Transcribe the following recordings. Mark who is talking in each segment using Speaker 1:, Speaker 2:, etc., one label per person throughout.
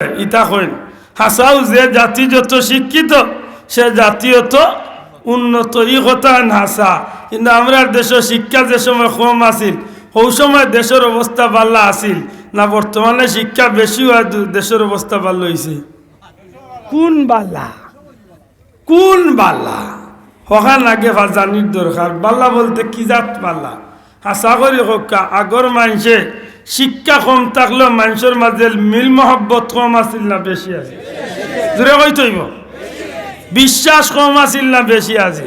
Speaker 1: ইতা কইন হাসাও যে জাতি যত শিক্ষিত সে জাতি যত উন্নত। ই কথা হাসা। কিন্তু আমরা দেশ শিক্ষা যে সময় কম আছিল সেই সময় দেশের অবস্থা ভালো আছিল। না বর্তমানে শিক্ষা বেশি হয় দেশের অবস্থা ভালো হয়েছে কোন বালা কোন বালা হকান আগে জানির দরকার বাল্লা বলতে কি জাত বালা হাসা করি হকা আগর মানুষে শিক্ষা কম থাকলেও মানুষের মাঝে মিল মহব্বত কম আছিল না বেশি আছে জোরে কই তৈব? বিশ্বাস কম আছিল না বেশি আছে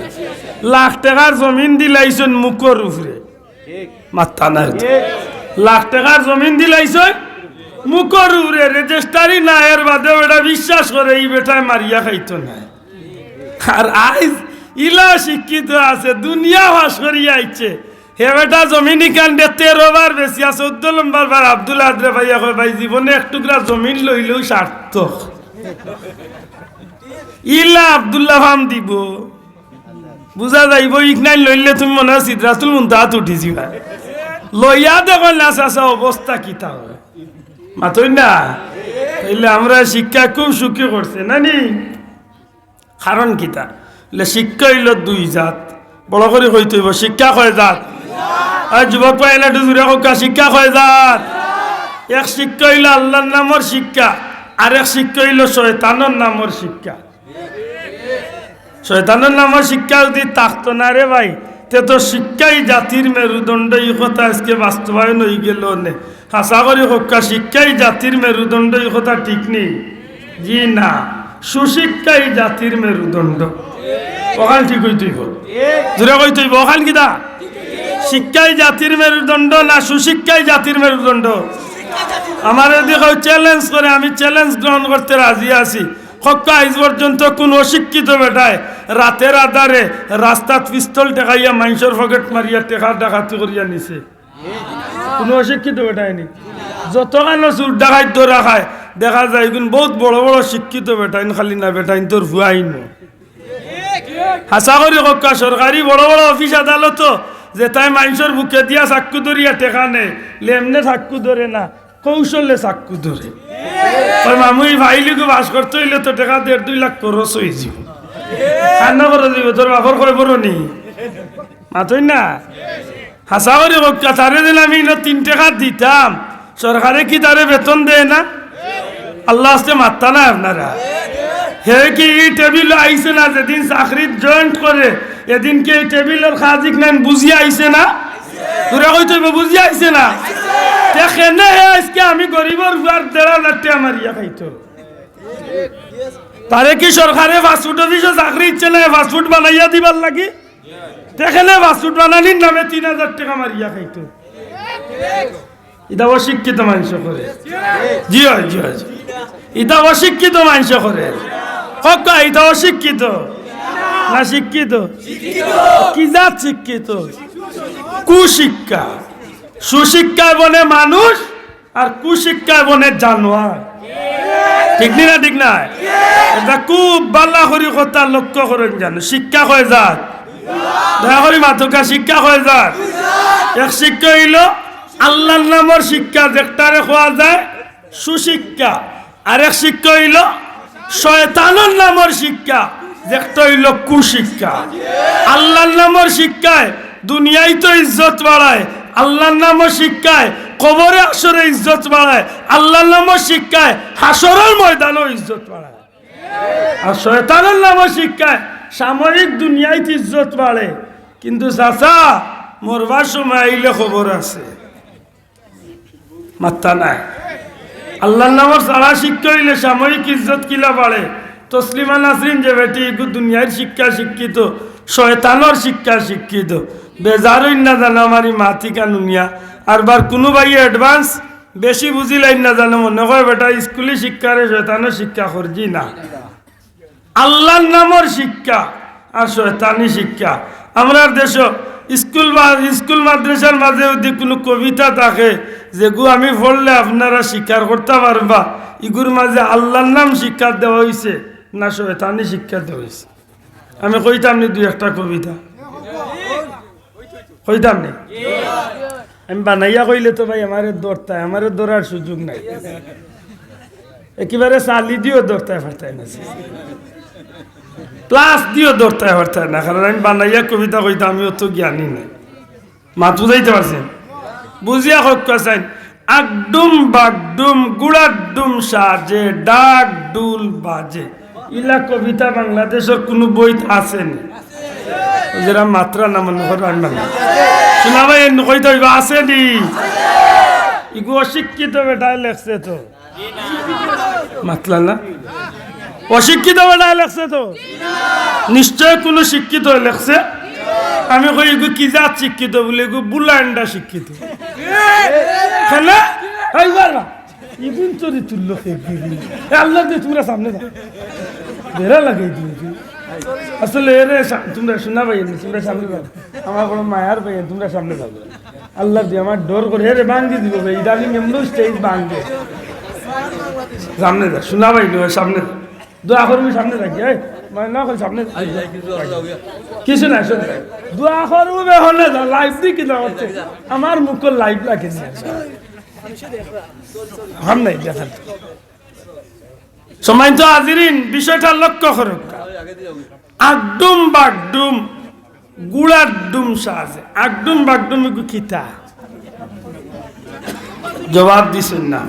Speaker 1: লাখ টাকার জমিন দিলাইছেন মুখর নাই লাখ টাকার জমিন দিলাইছেন মুখর উপরে। রেজিস্টারি না এর বাদেও এটা বিশ্বাস করে, এই বেটায় মারিয়া খাইতো না। আর আইজ ইলা শিক্ষিত আছে, দুনিয়া ভাস করিয়া আইছে। হে বেটা জমিনি কান্দে তেরো বার বেশি আছে, চোদ্দ নম্বর বার আব্দুল আদরে ভাইয়া কয়, ভাই, জীবনে এক টুকরা জমিন লইলেও সার্থক। ইলা আব্দুল্লাহ ফাম দিব। বুঝা যাইব ইকনাই লইলে তুমি মনে হয় সিদ্ধাতুল মুন্তাহাত উঠিছি লইয়া দেখো না, চাচা, অবস্থা কি তা মাতই না? তাইলে আমরা শিক্ষা খুব সুখী করছে নানি কারণ কিতা বলে শিক্ষা হইল দুই জাত। বড় করে কইতে হইব, শিক্ষা কয় জাত? আর যুবক পাইলে জুড়ে কোকা শিক্ষা কয় জাত এক শিক্ষা হইল আল্লাহর নামর শিক্ষা, আর এক শিক্ষা হইল শয়তানোর নামর শিক্ষা। শয়তানের নামর শিক্ষা যদি থাকতো না রে ভাই, তে তো শিক্ষাই জাতির মেরুদণ্ড, এই কথা আজকে বাস্তবায়ন হয়ে গেল নে। আশা করি হক্কা শিক্ষাই জাতির মেরুদণ্ড, এই কথা ঠিক নেই? জি না, সুশিক্ষাই জাতির মেরুদণ্ড। ওখান ঠিক হইতে হইব জোরে কইতে হইব, ওখান কিতা শিক্ষাই জাতির মেরুদণ্ড না সুশিক্ষাই জাতির মেরুদণ্ড? আমার এদিকে চ্যালেঞ্জ করে, আমি চ্যালেঞ্জ গ্রহণ করতে রাজি আছি। হক্কা আজ পর্যন্ত কোন অশিক্ষিত বেটায় রাতের আধারে রাস্তাত পিস্তল টেকাইয়া মানুষের পকেট মারিয়া টেকা ডাকাতি করিয়া নিছে। কোন অশিক্ষিত বেটায় নি যতখানো চুর ডাকাই ধরা খায়, দেখা যায় কিন্তু বহুত বড় বড় শিক্ষিত বেটাইন, খালি না বেটাইন তোর ভুয়াইন হাসা করি হক্কা সরকারি বড় বড় অফিস আদালত যে তাই মানুষের বুকে দিয়া চাক্কু ধরিয়া টেকা নেই লেমনে চাক্কু ধরে না, কৌশলে চাক্কু ধরে মামুই ভাইলিকে বাস করতে হইলে তো টাকা দেড় দুই লাখ খরচ হয়ে যাব। খান্না করে দিব তোর বাপর কয় বড় নি? মাতই না? হাসা করি হক্কা তারে দিন আমি তিন টাকা দিতাম সরকারে কি তারে বেতন দেয় না? আল্লাহ আসতে মাত্তা না আপনারা। হে কি টেবিল আইছে না, যেদিন চাকরিত জয়েন্ট করে এদিন কি এই টেবিলের খাজিক নেন, বুঝিয়া আইছে না? তোরা কইতে বুঝি আইছে না? দেখেনে আজকে আমি গরিবর ঘর দেড় লাখ টাকা মারিয়া খাইতো? তারে কি সরকারে ফাস্টফুড অফিসে চাকরি ইচ্ছে না ফাস্টফুড বানাইয়া দিবার লাগি? দেখেনে ফাস্টফুড বানানির নামে তিন হাজার টাকা মারিয়া খাইতো? এটা অশিক্ষিত মানুষ করে। জি হয় জি হয়। এটা অশিক্ষিত মানুষ করে। কক্কা এটা অশিক্ষিত না শিক্ষিত। কি জাত শিক্ষিত? কুশিক্ষা। সুশিক্ষায় বনে মানুষ আর কুশিক্ষায় বনে জানোয়ার। ঠিক নি ঠিক না এটা খুব বাল্লা করি কথা লক্ষ্য করেন জানো শিক্ষা হয়ে যাক দয়া করি মাথকা শিক্ষা হয়ে যাক এক শিক্ষা হইল আল্লাহর নামর শিক্ষা যেটারে খোয়া যায় সুশিক্ষা। আরেক শিক্ষা হইল শয়তানের নামর শিক্ষা। যেটা হইল কুশিক্ষা। আল্লাহর নামর শিক্ষায় দুনিয়ায় তো ইজ্জত বাড়ায়। আল্লাহর নামর শিক্ষায় কবরে আসরে ইজ্জত বাড়ায়। আল্লাহর নামর শিক্ষায় হাসরের ময়দানও ইজ্জত বাড়ায়। আর শয়তানের নামও শিক্ষায় সাময়িক দুনিয়ায় ইজ্জত বাড়ে। কিন্তু চাচা, মরবার সময় আইলে খবর আছে। মাত্তা নাই। আল্লাহর নামর সারা শিক্ষা হইলে সাময়িক ইজ্জত কিলা বাড়ে? তসলিমা নাসরিন যে বেটি দুনিয়ার শিক্ষা শিক্ষিত, শয়তানোর শিক্ষা শিক্ষিত বেজারই না জানো আমার এই মাতি কানুনিয়া। আর বার কোনো ভাই অ্যাডভান্স বেশি বুঝিলাই না জানো, মনে হয় বেটা স্কুলি শিক্ষারে শয়তানোর শিক্ষা করছি না। আল্লাহর নামর শিক্ষা আর শয়তানি শিক্ষা। আমরা দেশ, স্কুল স্কুল মাদ্রাসার মাঝে যদি কোনো কবিতা থাকে, যেগু আমি পড়লে আপনারা স্বীকার করতে পারবা, ইগুর মাঝে আল্লাহর নাম শিক্ষা দেওয়া হয়েছে না শয়তানি শিক্ষা দেওয়া হয়েছে আমি কইতাম নি দুই একটা কবিতা। কইতাম নি? আমি বানাইয়া কইলে তো ভাই আমারে দৌড়তায় আমারে দৌড়ার সুযোগ নাই। একেবারে চালি দিয়েও ধরতে পারতাই না ক্লাস দিয়েও ধরতে পারতাই না। কারণ আমি বানাইয়া কবিতা কইতাম আমি অত জ্ঞানী নাই। মাত বুঝাইতে পারছেন বুঝিয়া হোক কাছেন, আগডুম বাগডুম গুড়াডুম সাজে, ডাক ডুল বাজে। ইলা কবিতা বাংলাদেশের কোনো বই আসেনি যেটা মাত্রা না মনে করো আমি বাংলা শোনা ভাই কইতে হইবা আসেনি ইগু অশিক্ষিত বেটায় লেখছে তো। মাতলা না? অশিক্ষিত বেটায় লেখছে তো? নিশ্চয় কোনো শিক্ষিত লেখছে? আমি কই এগু কি জাত শিক্ষিত বলে? এগু বুলান্ডা শিক্ষিত। খেলে? এইবার না। ইগুন চরি তুললো খেয়ে আল্লাহ দিয়ে তোমরা সামনে যাও। বেড়া লাগাই দিয়েছি আসলে এরে তোমরা শোনা পাই তোমরা সামনে যাও আমার বড় মায়ার পাই তোমরা সামনে যাও আল্লাহ দিয়ে আমার ডর করে হেরে ভাঙ্গি দিব ভাই ইদানিং এমন স্টেজ ভাঙ্গে সামনে যা শোনা পাই সামনে। দোয়া করবি সামনে থাকি এই মানে না করে সামনে। কিছু নাই শোন দোয়া করব হলে যা লাইভ দি কিনা হচ্ছে আমার মুখ লাইভ লাগে হাম নাই দেখার সময় তো আজিরিন বিষয়টা লক্ষ্য করুক। আগডুম বাগডুম, গুড়ার ডুম সাজে। আগডুম বাগডুম খিতা জবাব দিছেন না।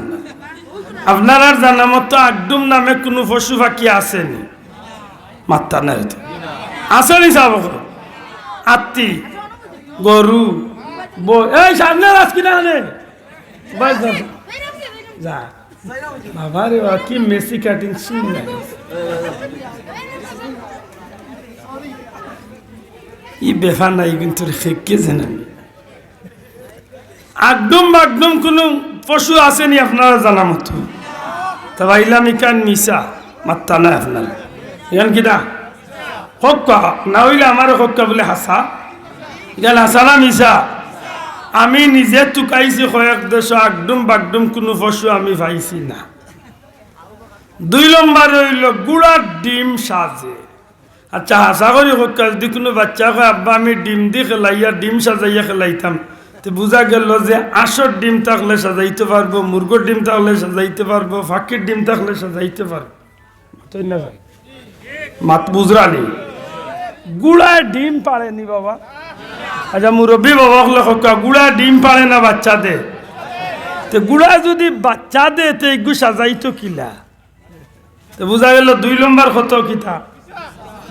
Speaker 1: আপনার জানা মতো আগডুম নামে কোনো পশু পাখি আসেনি। মাত্রা নাই আসেনি চাব আত্মি গরু এই সামনে রাজ কিনা যা। বাবা রে বাবা কি মেসি কাটিং সিন ই বেফার নাই কিন্তু কে জানেন একদম একদম কোনো পশু আসেনি আপনারা জানা মতো। তা ভাইলাম মিশা মাত্তা নাই আপনার। ইকান কিনা হক্কা। না হইলে আমার হক্কা বলে হাসা। ইকান হাসা না মিশা? আমি নিজে টুকাইছি কয়েক দেশ একদম বাগডুম কোনো পশু আমি পাইছি না। দুই নম্বর হইল গুড়ার ডিম সাজে। আচ্ছা হাসা করি যদি কোনো বাচ্চা কয়, আব্বা, আমি ডিম দি খেলাইয়া, ডিম সাজাইয়া খেলাইতাম। তো বোঝা গেল যে আঁশর ডিম থাকলে সাজাইতে পারব, মুরগোর ডিম থাকলে সাজাইতে পারব, ফাঁকির ডিম থাকলে সাজাইতে পারব। তাই না ভাই? মাত বুঝরানি গুড়ায় ডিম পারেনি বাবা। আচ্ছা মুরব্বী বাবা হলে হকা গুড়া ডিম পারে না বাচ্চাদের? তো গুড়া যদি বাচ্চা দে তো এগু সাজাইতো কিলা? তো বোঝা গেল দুই নম্বর কত কিতা?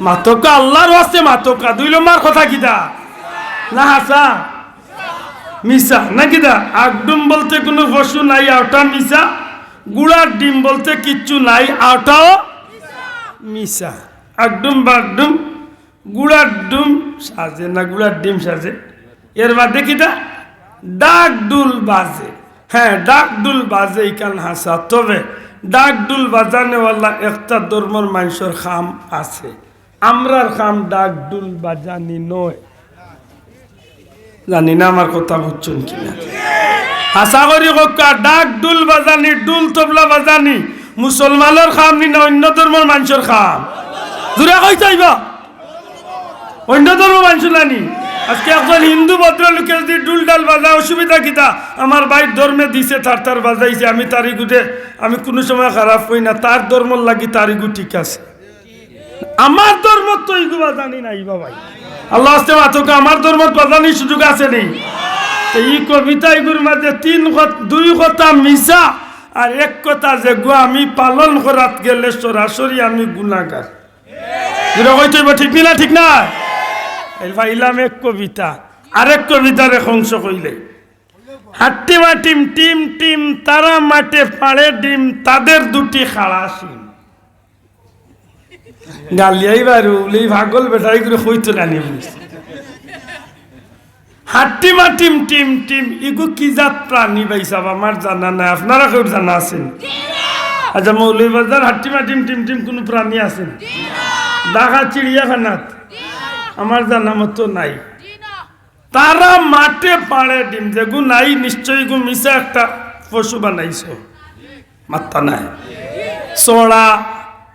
Speaker 1: মাতকা আল্লাহর আছে মাতকা দুই নম্বর কথা কিতা? না, হাসা? মিসা না কিতা? আগডুম বলতে কোনো পশু নাই, আওটা মিসা গুড়ার ডিম বলতে কিচ্ছু নাই, আওটাও মিসা আগডুম, বাগডুম, গুড়ার ডুম সাজে না গুড়ার ডিম সাজে? এর বাদে কিটা? ডাক ডুল বাজে। হ্যাঁ ডাক ডুল বাজে ইকান হাসা। তবে ডাক ডুল বাজানেওয়ালা একটা ধর্মর মানুষের খাম আছে। আমরার খাম ডাক ডুল বাজানি নয়। জানি না আমার কথা বুঝছেন কিনা। হাসা করি ডাক ডুল বাজানি ডুল তবলা বাজানি, মুসলমানের খাম নি না অন্য ধর্মের মানুষের খাম। দূরে কই চাইবা অন্য ধর্ম মানুষ নানি আজকে একজন হিন্দু ভদ্রলোকের যদি ডুল ডাল বাজা, অসুবিধা কিতা? আমার ভাই ধর্মে দিছে, তার তার বাজাইছে, আমি তারি গুটে, আমি কোনো সময় খারাপ হই না, তার ধর্ম লাগি তারি গু ঠিক আছে। আমার ধর্ম তো এইগুলা জানি না এই বাবাই আল্লাহ আসতে মাতকে আমার ধর্ম বাজানির সুযোগ আছে নেই। এই কবিতা এগুর মাঝে তিন দুই কথা মিশা আর এক কথা যে গো আমি পালন করাত গেলে সরাসরি আমি গুণাগার। ঠিক না ঠিক না পাইলাম এক কবিতা আরেক কবিতার এক অংশ কইলে। হাট্টি মাটিম টিম টিম তারা মাঠে পাড়ে ডিম তাদের দুটি খাড়া সিম গালিয়াই বারু উলেই ভাগল বেটাই করে হইতো গানি বলিস হাট্টি মাটিম টিম টিম ইগু কি জাত প্রাণী পাইছাব আমার জানা নাই? আপনারা কেউ জানা আছেন আচ্ছা মৌলভীবাজার হাট্টি মাটিম টিম টিম কোনো প্রাণী আছেন ঢাকা চিড়িয়াখানাত। আমার জানা মতো নাই। তারা মাঠে পাড়ে ডিম যেগু নাই নিশ্চয়ই গু মিশে একটা পশু বানাইছ। মাত্তা নাই। চড়া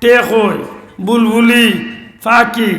Speaker 1: টেকই বুলবুলি ফাঁকি।